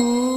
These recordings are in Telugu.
Ooh.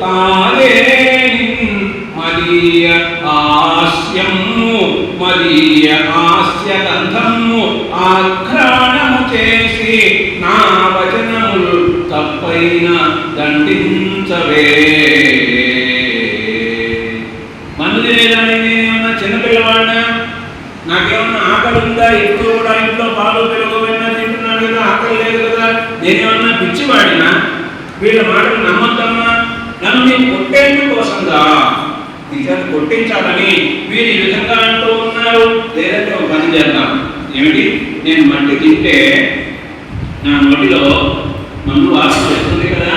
చెప్పెదరు తాదే ఆస్యము మరియ ఆస్య గంధము ఆఘ్రాణము చేసి నా వచనములు తప్పైన దండించవే. మందు తినేదాన్ని నేనేమన్నా చిన్నపిల్లవాడినా? నాకేమన్నా ఆకలి ఉందా ఇప్పుడు కూడా ఇంట్లో పాలు పెరుగు తింటున్నాడు కదా ఆకలి లేదు కదా. నేనేమన్నా పిచ్చివాడినా? వీళ్ళ మాటలు నమ్మద్దమ్మా. నన్ను నేను కోసంగా నిజాన్ని కొట్టించాలని వీరు ఈ విధంగా అంటూ ఉన్నారు. లేదంటే ఒక పని చేద్దాం. ఏమిటి? నేను మట్టి తింటే నా నోటిలో మన్ను వాసన వస్తుంది కదా?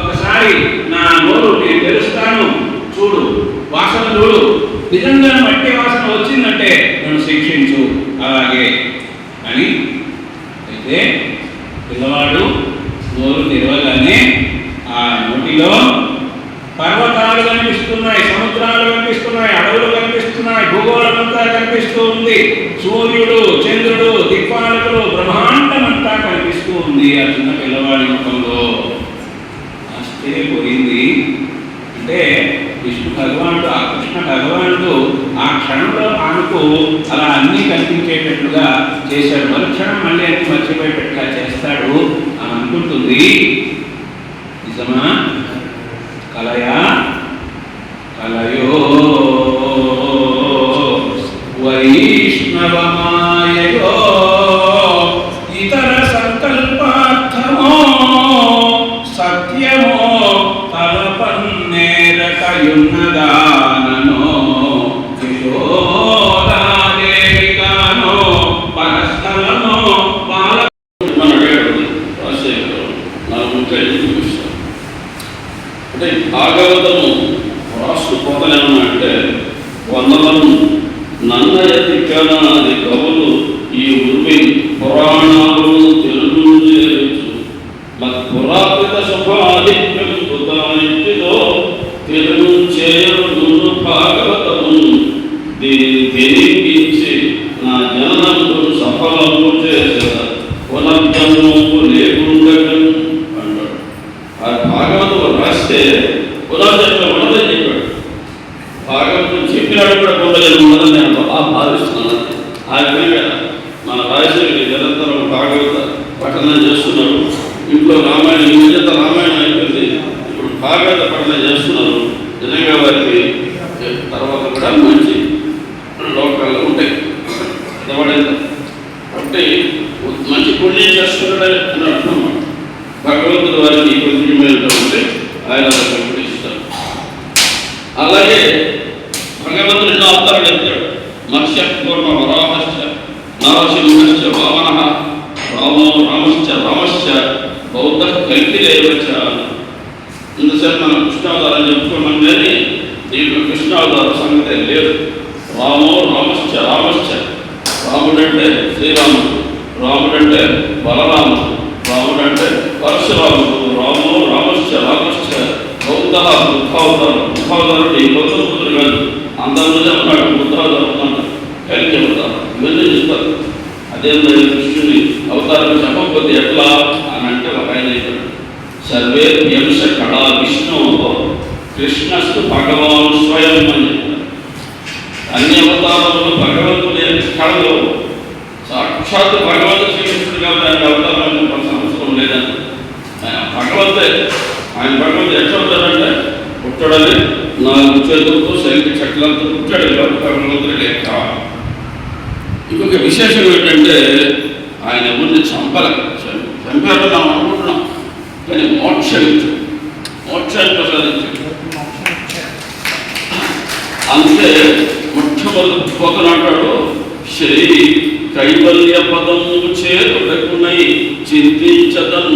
ఒకసారి నా నోరు నేను తెలుస్తాను చూడు వాసన చూడు. నిజంగా మట్టి వాసన వచ్చిందంటే నన్ను శిక్షించు. అలాగే. అని అయితే పిల్లవాడు నోరు తెరవగానే ఆ నోటిలో పర్వతాలు కనిపిస్తున్నాయి సముద్రాలు కనిపిస్తున్నాయి అడవులు కనిపిస్తున్నాయి భూగోళం అంతా కనిపిస్తూ ఉంది. సూర్యుడు చంద్రుడు దిక్పాలకులు బ్రహ్మాండం అంతా కనిపిస్తూ ఉంది. ఆ చిన్న పిల్లవాడి ముఖంలో ఆశ్చర్యపోయింది అంటే విష్ణు భగవానుడు ఆ కృష్ణ భగవానుడు ఆ క్షణంలో ఆమెకు అలా అన్నీ కనిపించేటట్లుగా చేశాడు. మరుక్షణం మళ్ళీ అన్ని మర్చిపోయేటట్టుగా చేస్తాడు అని అనుకుంటుంది. నాకు ముఖ్య ఎందుకు అంటే భాగవతము రాష్ట్ర పోతలేమన్నా అంటే వందలను నన్నయతి అది కవులు ఈ ఉర్మి పురాణాలు తెలుగు చేర్చు మత్ పురాకృత శుభాధిక్యం కృతానిత్యతో తెలుగు చేయరు భాగవతము. దీన్ని తెలియించి నా జననము సఫలము చేసిన పునర్జన్మము లేకుండగా అంటాడు ఆ భాగవతం రాస్తే పునర్జన్మ ఉండదని చెప్పాడు భాగవతం చెప్పినాడు కూడా పునర్జన్మ ఉండదని నేను ఆ భావిస్తున్నాను ఆ విధంగా మన రాజశేఖరి నిరంతరం భాగవత పఠనం చేస్తున్నారు. ఇంట్లో రామాయణం ఈ మధ్య రామాయణం అయిపోయింది. ఇప్పుడు భాగవత పఠనం చేస్తున్నారు. నిజంగా వారికి తర్వాత కూడా మంచి లోకాలు ఉంటాయి. ఎవడైనా అంటే మంచి పుణ్యం చేస్తున్నాడే అని అర్థం భగవంతుడు వారికి పుణ్యమైనటువంటి ఆయన వారికి ఇస్తారు. అలాగే భగవంతుడు ఎన్నో అవతారాలు ఎత్తాడు. మత్స్య పూర్ణ నరసింహశ్చ వామన రామో రామశ్చ రామశ్చ బౌద్ధ కల్పిదేవచ ఇంతసేపు మనం కృష్ణావతారం చెప్పుకున్నాం కానీ దీంట్లో కృష్ణావతార సంగతి లేదు. రామో రామశ్చ రామశ్చ. రాముడంటే శ్రీరాముడు రాముడంటే బలరాముడు రాముడంటే పరశురాముడు రామో రామశ్చ రామశ్చ. బౌద్ధ బుద్ధావతారం బుద్ధావతారుడు ఈ బౌద్ధ పుత్రుడు కాదు అందరూ చెప్పాడు బుద్ధావతారం. ఇవన్నీ చెప్తారు కృష్ణుని అవతారం చెప్పకపోతే ఎట్లా అని అంటే ఒక ఆయన సర్వే వ్యంశ కళా విష్ణు కృష్ణస్తు భగవాన్ స్వయం అని అన్ని అవతారాలు భగవంతుని కళలో సాక్షాత్ భగవంతుడు శ్రీకృష్ణుడిగా కాబట్టి ఆయన అవతారాలు చెప్పాల్సిన లేదని ఆయన భగవంతే ఆయన భగవంతుడు ఎట్లా ఉంటాడంటే పుట్టడమే నాలుగు చేతులతో సైకి చెట్లంతా పుట్టాడు భగవంతుడు లేక. ఇంకొక విశేషం ఏంటంటే ఆయన ఎవరిని చంపల చంపారని మనం అనుకుంటున్నాం. కానీ మోక్షం ఇచ్చాడు. మోక్షాన్ని ప్రసాదించాడు. అందుకే మొట్టమొదటి పోతన అంటాడు శ్రీ కైవల్య పదము చేరుటకునై చింతించదం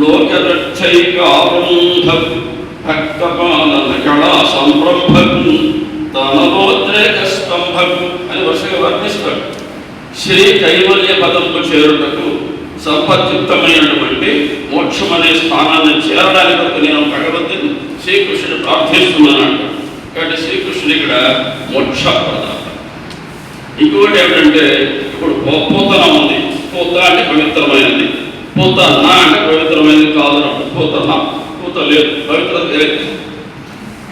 లోకరక్షైకారంభ భక్తపాలన కళా సంరంభకు తనలోద్రేక స్తంభకు అని వరుసగా వర్ణిస్తాడు శ్రీ కైవల్య పదంలో చేరుటకు సంపద్యుక్తమైనటువంటి మోక్షం అనే స్థానాన్ని చేరడానికి కొరకు నేను భగవంతుని శ్రీకృష్ణుడు ప్రార్థిస్తున్నాను అంట కాబట్టి శ్రీకృష్ణుడు ఇక్కడ మోక్ష ఇంకొకటి ఏమిటంటే ఇప్పుడు పూతనం ఉంది. పూత అంటే పవిత్రమైనది. పూత నా అంటే పవిత్రమైనది కాదు అన్నప్పుడు పూత నా పూత లేదు. పవిత్రత లేదు.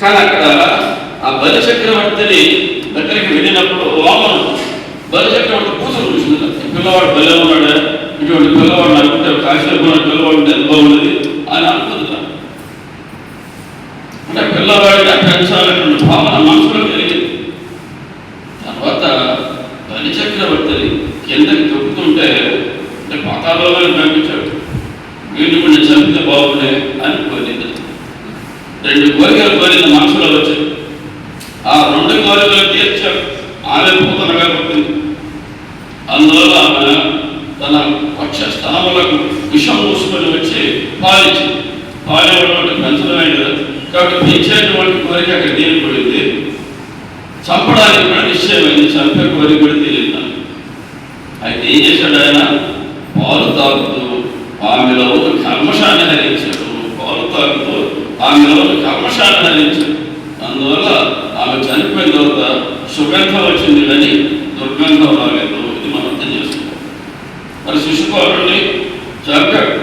కానీ అక్కడ ఆ బలి చక్రవర్తిని దగ్గరికి వెళ్ళినప్పుడు వామను బలి చక్రవర్తి కూతురు చూసింది పిల్లవాడు బలి ఉన్నాడు? ఇటువంటి పిల్లవాడు అనుకుంటే కాశ్మీర్ పిల్లవాడు ఎంత బాగుండేది? అని అనుకుంటున్నాను అంటే పిల్లవాడిని పెంచాలనే భావన మనసులో కలిగింది. తర్వాత బలి చక్రవర్తిని కిందకి తొక్కుతుంటే అంటే పాతాలలో కనిపించాడు. వీటిని కొన్ని చదివితే బాగుండే అని కోరింది రెండు కోరికలు కోరింది మనసులో వచ్చాయి ఆ రెండు కోరికలు తీర్చాడు ఆమె పూతనగా పుట్టింది అందువల్ల ఆమె తన పక్ష స్థలములకు విషం మూసుకొని వచ్చి పాలించింది పాలేవాడు పెంచడమే కదా కాబట్టి పెంచేటువంటి కోరిక అక్కడ తీరిపడింది చంపడానికి కూడా నిశ్చయమైంది చంపే కోరిక కూడా తెలియదు నాకు. అయితే ఏం చేశాడు ఆయన పాలు తాగుతూ ఆమెలో ఒక కర్మశాన్ని హరించాడు పాలు తాగుతూ ఆమెలో ఒక కర్మశాన్ని హరించాడు అందువల్ల ఆమె చనిపోయిన తర్వాత సుగంధం వచ్చింది కానీ దుర్గంధం రాలేదు ఇది మనం అర్థం చేసుకుంటాం. మరి శిశుపాలుడిని చంపాడు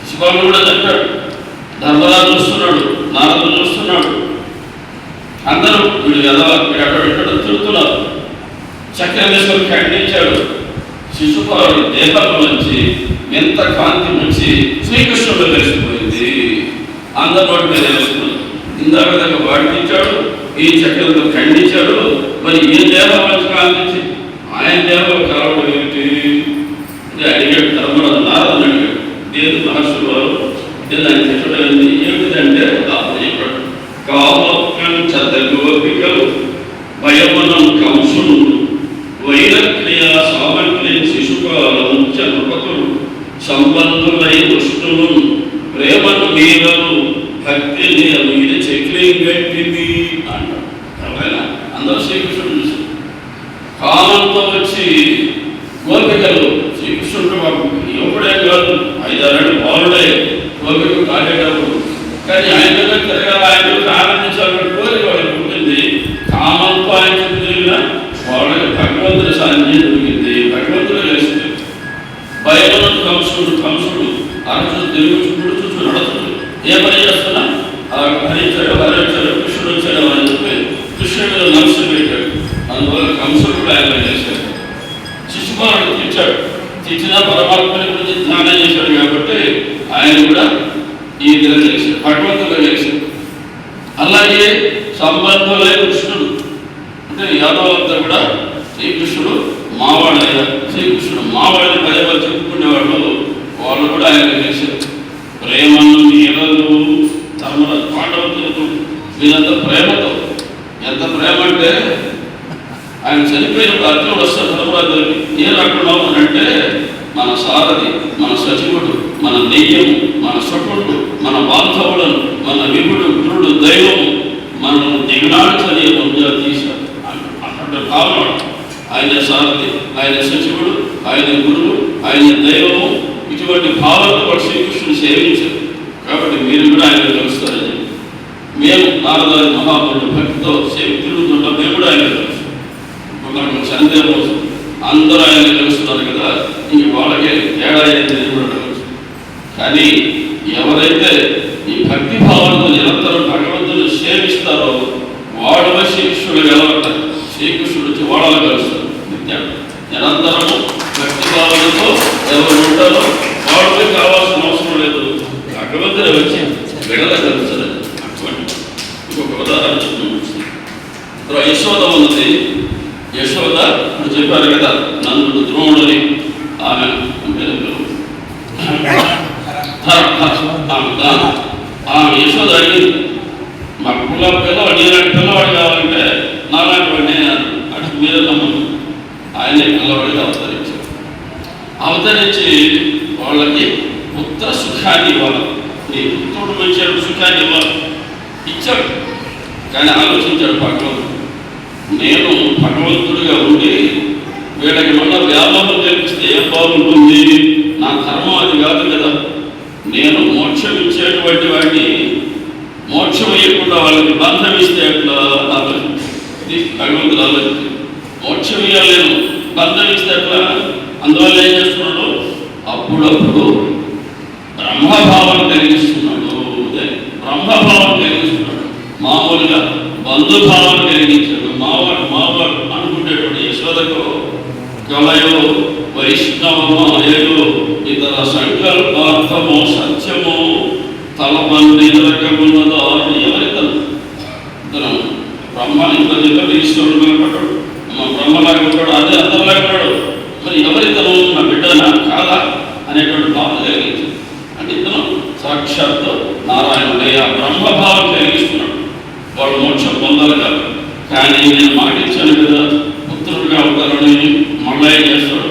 శిశుపాలుడు కూడా చంపాడు ధర్మరాజు చూస్తున్నాడు నారదు చూస్తున్నాడు. అందరూ వీడు ఎలా ఎక్కడ ఎక్కడ తిడుతున్నారు చక్రం తీసుకొని ఖండించాడు. శిశుపాలు దేహంలో నుంచి ఎంత కాంతి నుంచి శ్రీకృష్ణుడు తెలిసిపోయింది. అందరి తెలుసుకుంది ఇందాక దగ్గర వాటించాడు ఈ చక్రంతో ఖండించాడు మరి ఏ దేహం నుంచి కాంతించి? ఆయన దేహం కలవడం ఏమిటి? ఇది అడిగాడు ధర్మరాజు నారదుని అడిగాడు. దేని మహర్షులు వారు ఇది ఆయన చెప్పడం. ఏమిటంటే అప్పుడు చెప్పాడు కామకం చదగోపికలు భయమనం కంసుడు వైరక్రియ సామగ్రి శిశుపాల ముఖ్య నృపతులు సంబంధులై దుష్టులు ప్రేమను మీరలు భక్తిని మీరు చెక్లింగట్టింది అంటాడు ఎవరైనా అందరూ శ్రీకృష్ణుడు చూశారు కామంతో వచ్చి గోపికలు శ్రీకృష్ణుడు మాకు ఎప్పుడే కాదు ఐదారేళ్ళు బాలుడే గోపికలు కాటేటప్పుడు కానీ ఆయన దగ్గర ఆయన దగ్గర ఆనందించాలని కోరిక వాళ్ళకి ఉంటుంది. కామంతో ఆయన తిరిగిన వాళ్ళకి భగవంతుడి సాన్నిధ్యం దొరికింది. భగవంతుడు కలిసింది భయమును కంసుడు కంసుడు అరచు తిరుగు చుట్టూ చుట్టూ నడుచుడు. ఏ పని చేస్తున్నా? ఆ హరించాడు హరించాడు కృష్ణుడు వచ్చాడు అని చెప్పి కృష్ణుడు మీద నమస్సు పెట్టాడు. అందువల్ల కంసుడు కూడా ఆయన చేశాడు శిశుమానుడు తెచ్చాడు తెచ్చిన పరమాత్మని గురించి ధ్యానం చేశాడు కాబట్టి ఆయన కూడా ఈ విధంగా చేశాడు. భగవంతుడు చేశాడు. అలాగే సంబంధులై కృష్ణుడు. అంటే యాదవులంతా కూడా శ్రీకృష్ణుడు మావాడయ్యా శ్రీకృష్ణుడు మావాడిని పదే చెప్పుకునే చెప్పుకునేవాళ్ళు. వాళ్ళు కూడా ఆయన చేశారు. ప్రేమను నీళ్ళు తమల పాండవులతో వీరంతా ప్రేమతో. ఎంత ప్రేమ అంటే ఆయన చనిపోయిన అర్జునుడు వస్తారు ధర్మరాజులకి ఏ అని అంటే మన సారథి మన సచివుడు మన దెయ్యము మన సకుడు మన బాంధవులను మన విభుడు గురుడు దైవము మనము దిగనాడుచని ముందుగా తీశాడు. అక్కడ కావాలి ఆయన సారథి ఆయన సచివుడు ఆయన గురువు ఆయన దైవము ఇటువంటి భావాలతో వాడు శ్రీకృష్ణుని సేవించారు కాబట్టి మీరు కూడా ఆయన కలుస్తారని మేము నారదారి మహాపురుడు భక్తితో సేవి తిరుగుతుంటాం మేము కూడా ఆయన కలుస్తాం ఒకరికి సందేహం అందరూ ఆయన కలుస్తున్నారు కదా ఇంక వాళ్ళకి తేడా ఏంటి కూడా కానీ ఎవరైతే ఈ భక్తి భావంతో నిరంతరం భగవంతుని సేవిస్తారో వాడవ శ్రీకృష్ణుడు గెలవతారు శ్రీకృష్ణుడు వచ్చి వాడలు కలుస్తారు నిత్యం. నిరంతరము భక్తి భావనతో ఎవరు ఉంటారో వాడికి కావాల్సిన అవసరం లేదు. భగవంతుని వచ్చి విడల కలుస్తారు అటువంటి ఇంకొక ఉదాహరణ చెప్తున్నాను యశోద ఉన్నది యశోద ఇప్పుడు చెప్పారు కదా ఆమె దా- ఆమె యశోద అడిగింది మా పిల్ల పిల్లవాడు నేను పిల్లవాడు కావాలంటే నాలాంటి వాడిని అటు మీరు నమ్మదు ఆయనే పిల్లవాడిగా అవతరించారు అవతరించి వాళ్ళకి పుత్ర సుఖాన్ని ఇవ్వాలి. నీ పుత్రుడు మంచి సుఖాన్ని ఇవ్వాలి. ఇచ్చాడు. కానీ ఆలోచించాడు భగవంతుడు. నేను భగవంతుడిగా ఉండి వీళ్ళకి మళ్ళీ వ్యాపారం తెలిపిస్తే ఏం బాగుంటుంది? నా ధర్మం అది కాదు కదా. నేను మోక్షం ఇచ్చేటువంటి వాడిని మోక్షం ఇవ్వకుండా వాళ్ళకి బంధం ఇస్తే ఎట్లా? ఆలోచన ఇది భగవంతుడు ఆలోచన మోక్షం ఇవ్వలేను బంధం ఇస్తే ఎట్లా? అందువల్ల ఏం చేస్తున్నాడు? అప్పుడప్పుడు బ్రహ్మభావం కలిగిస్తున్నాడు. బ్రహ్మభావం కలిగిస్తున్నాడు. మామూలుగా బంధుభావం కలిగించాడు. మావాడు మావాడు అనుకునేటువంటి యశోదకు కలయో వైష్ణవమాయో ఇతర సంకల్పార్థమో సత్యము తలపండి రకమున్నదో ఎవరితను ఇతను బ్రహ్మ ఇంత చెప్పి ఈశ్వరుడు మేపడ్డాడు మా బ్రహ్మలాగా ఉంటాడు అదే అర్థంలాగా ఉన్నాడు మరి ఎవరితను నా బిడ్డనా? కాదా? అనేటువంటి భావన కలిగించాడు అంటే ఇతను సాక్షాత్ నారాయణుడయ్య ఆ బ్రహ్మభావం కలిగిస్తున్నాడు. వాడు మోక్షం పొందాలి కాదు కానీ నేను మాటించాను కదా పుత్రుడిగా ఉంటానని మళ్ళీ ఏం చేస్తాడు?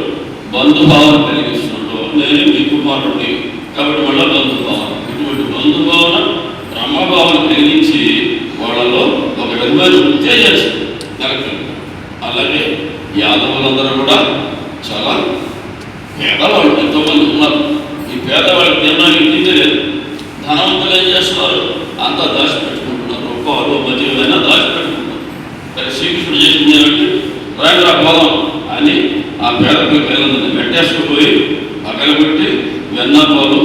బంధుభావం కలిగిస్తున్నాడు. నేను మీ కుమారుడిని కాబట్టి మళ్ళీ బంధుభావం ఇటువంటి బంధుభావన బ్రహ్మభావన కలిగించి వాళ్ళలో ఒక విధమైన ఉత్తేజం నెలకొల్పాడు అలాగే యాదవులందరూ కూడా చాలా పేదవాళ్ళు ఎంతోమంది ఉన్నారు. ఈ పేదవాళ్ళకి తినడానికి తిండి లేదు ధనవంతులు ఏం చేస్తున్నారు? అంతా దాచిపెట్టుకుంటున్నారు రూపాయలు మధ్యమైనా దాచిపెట్టుకుంటున్నారు కానీ శ్రీకృష్ణుడు చేసింది ఏమిటి రాయరా పోదాం అని ఆ పేద పిల్లలందరినీ పెట్టేసుకుపోయి పగలబెట్టి వెన్నపాలు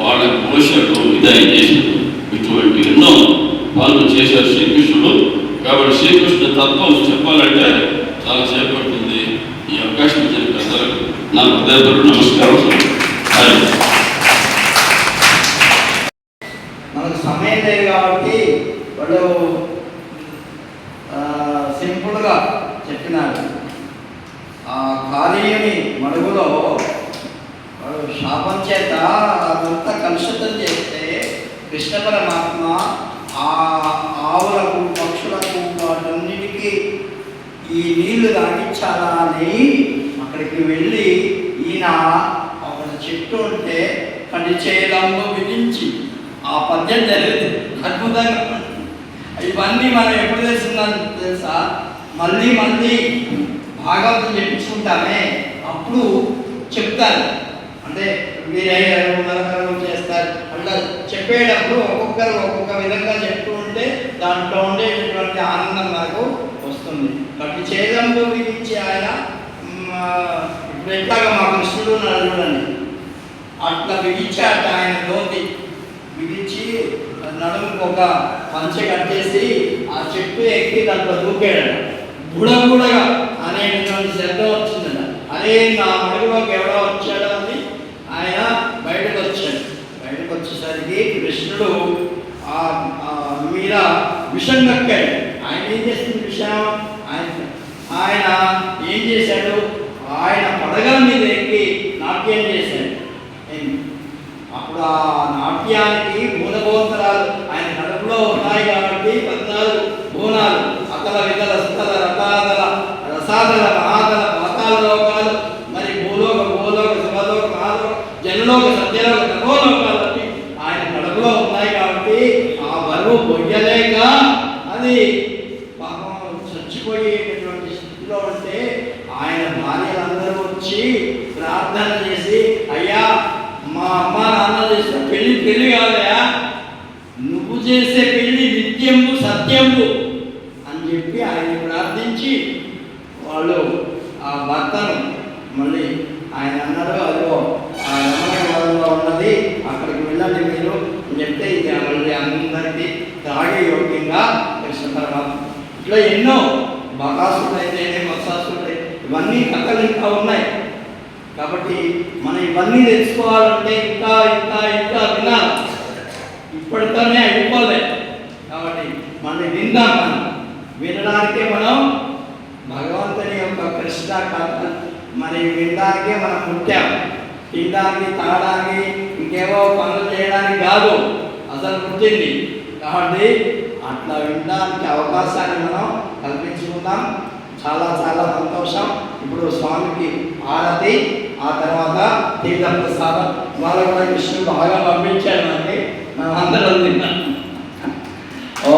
వాళ్ళకి భవిష్యత్తు విదాయం చేశాడు ఇటువంటి ఎన్నో పనులు చేశారు శ్రీకృష్ణుడు. కాబట్టి శ్రీకృష్ణుడు తత్వం చెప్పాలంటే చాలా సేపు ఈ అవకాశం ఇచ్చిన పెద్దలకు నా హృదయపూర్వక నమస్కారం. మనకు సమయం లేదు కాబట్టి వాళ్ళు సింపుల్గా చెప్పినారు. ఆ కాళీయుని మడుగులో వాడు చేత అదంతా కలుషితం చేస్తే కృష్ణ పరమాత్మ ఆ ఆవులకు పక్షులకు వాటన్నిటికీ ఈ నీళ్ళు తాగించాలా అని అక్కడికి వెళ్ళి ఈయన ఒక చెట్టు ఉంటే పని చేయడంలో విధించి ఆ పద్యం జరిగింది అద్భుతంగా ఇవన్నీ మనం ఎప్పుడు తెలుస్తుందని తెలుసా? మళ్ళీ మళ్ళీ భాగవతం చెప్పించుకుంటామే. అప్పుడు చెప్తారు. అంటే వీరయ్యారు నరకరు చేస్తారు అట్లా చెప్పేటప్పుడు ఒక్కొక్కరు ఒక్కొక్క విధంగా చెప్తూ ఉంటే దాంట్లో ఉండేటటువంటి ఆనందం మనకు వస్తుంది. కాబట్టి చేదంలో విధించి ఆయన ఇప్పుడు ఎట్లాగా మా కృష్ణుడు నలుగుడని అట్లా బిగించాట ఆయన లోతి బిగించి నడుముకు ఒక పంచె కట్టేసి ఆ చెట్టు ఎక్కి దాంట్లో దూకాడు బుడబుడగా అనేటువంటి శబ్దం వచ్చిందట. అరే నా మడుగులోకి ఎవడో వచ్చాడో ఆయన బయటకు వచ్చాడు. బయటకు వచ్చేసరికి కృష్ణుడు ఆ మీద విషం కక్కాడు. ఆయన ఏం చేస్తుంది విషయం ఆయన ఆయన ఏం చేశాడు? ఆయన పడగల మీద ఎక్కి నాట్యం చేశాడు. అప్పుడు ఆ నాట్యానికి మూలభోత్తరాలు ఆయన కడుపులో ఉన్నాయి కాబట్టి పద్నాలుగు బోనాలు అతల వితల సుతల రథాదల రసాదల మహాదల పాతాల లోకాలు మహాలోక సత్యలోక తపోలోకాలు ఆయన కడుపులో ఉన్నాయి కాబట్టి ఆ బరువు పొయ్యలేక అది పాపం చచ్చిపోయేటటువంటి స్థితిలో ఉంటే ఆయన భార్యలందరూ వచ్చి ప్రార్థన చేసి అయ్యా మా అమ్మ నాన్న చేసిన పెళ్ళి పెళ్ళి కాదయా నువ్వు చేసే పెళ్ళి నిత్యము సత్యము అని చెప్పి ఆయన ప్రార్థించి వాళ్ళు ఆ భర్తను మళ్ళీ ఆయన అన్నారు అదిగో ఆ రమణ వనంలో ఉన్నది అక్కడికి అనేది తాగే యోగ్యంగా కృష్ణ పరమాత్మ ఇట్లా ఎన్నో బకాసుడు అయితే మత్సాసుడు ఇవన్నీ కథలు ఇంకా ఉన్నాయి. కాబట్టి మనం ఇవన్నీ తెలుసుకోవాలంటే ఇంకా ఇంకా ఇంకా వినాలి ఇప్పటితోనే అయిపోలే. కాబట్టి మనం విందాం మనం. వినడానికే మనం భగవంతుని యొక్క కృష్ణ కథ మరి వినడానికే మనం పుట్టాం. తినడానికి తాగడానికి ఇంకేవో పనులు చేయడానికి కాదు. అసలు పుట్టింది. కాబట్టి అట్లా వినడానికి అవకాశాన్ని మనం కల్పించుకుందాం. చాలా చాలా సంతోషం. ఇప్పుడు స్వామికి ఆరతి ఆ తర్వాత తీర్థ ప్రసాదం వాళ్ళు కూడా విష్ణు బాగా పంపించాడు అండి మనం అందరం తిన్నాం ఓ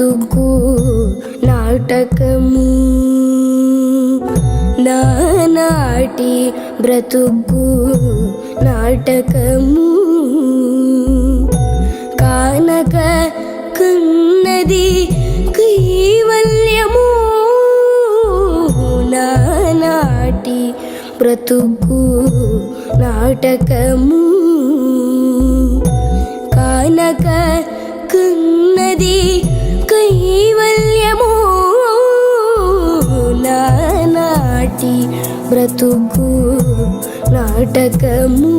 బ్రతుకు నాటకము. నా నాటి బ్రతుకు నాటకము. కానక కన్నది కైవల్యము. నా నాటి బ్రతుకు నాటకము. కానక కన్నది కైవల్యము నానాటి బ్రతుకు నాటకము.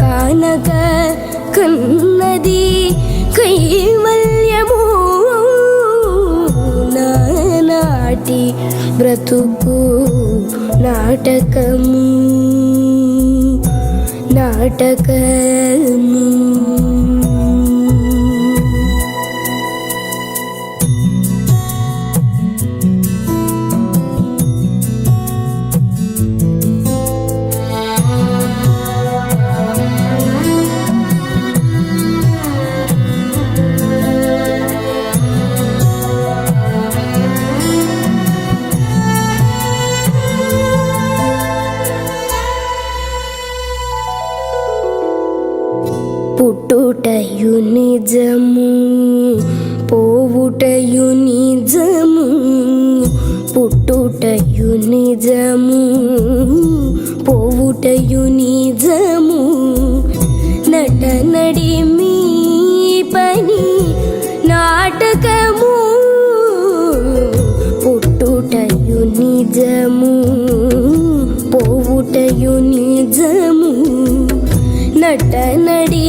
కానక కన్నది కైవల్యము నానాటి బ్రతుకు నాటకము. నాటకము. పుట్టుటయు నిజము పోవుటయు నిజము పుట్టుటయు నిజము పోవుటయు నిజము. నట నడి మీ పని నాటకము పుట్టుటయు నిజము పోవుటయు నిజము. నట నడి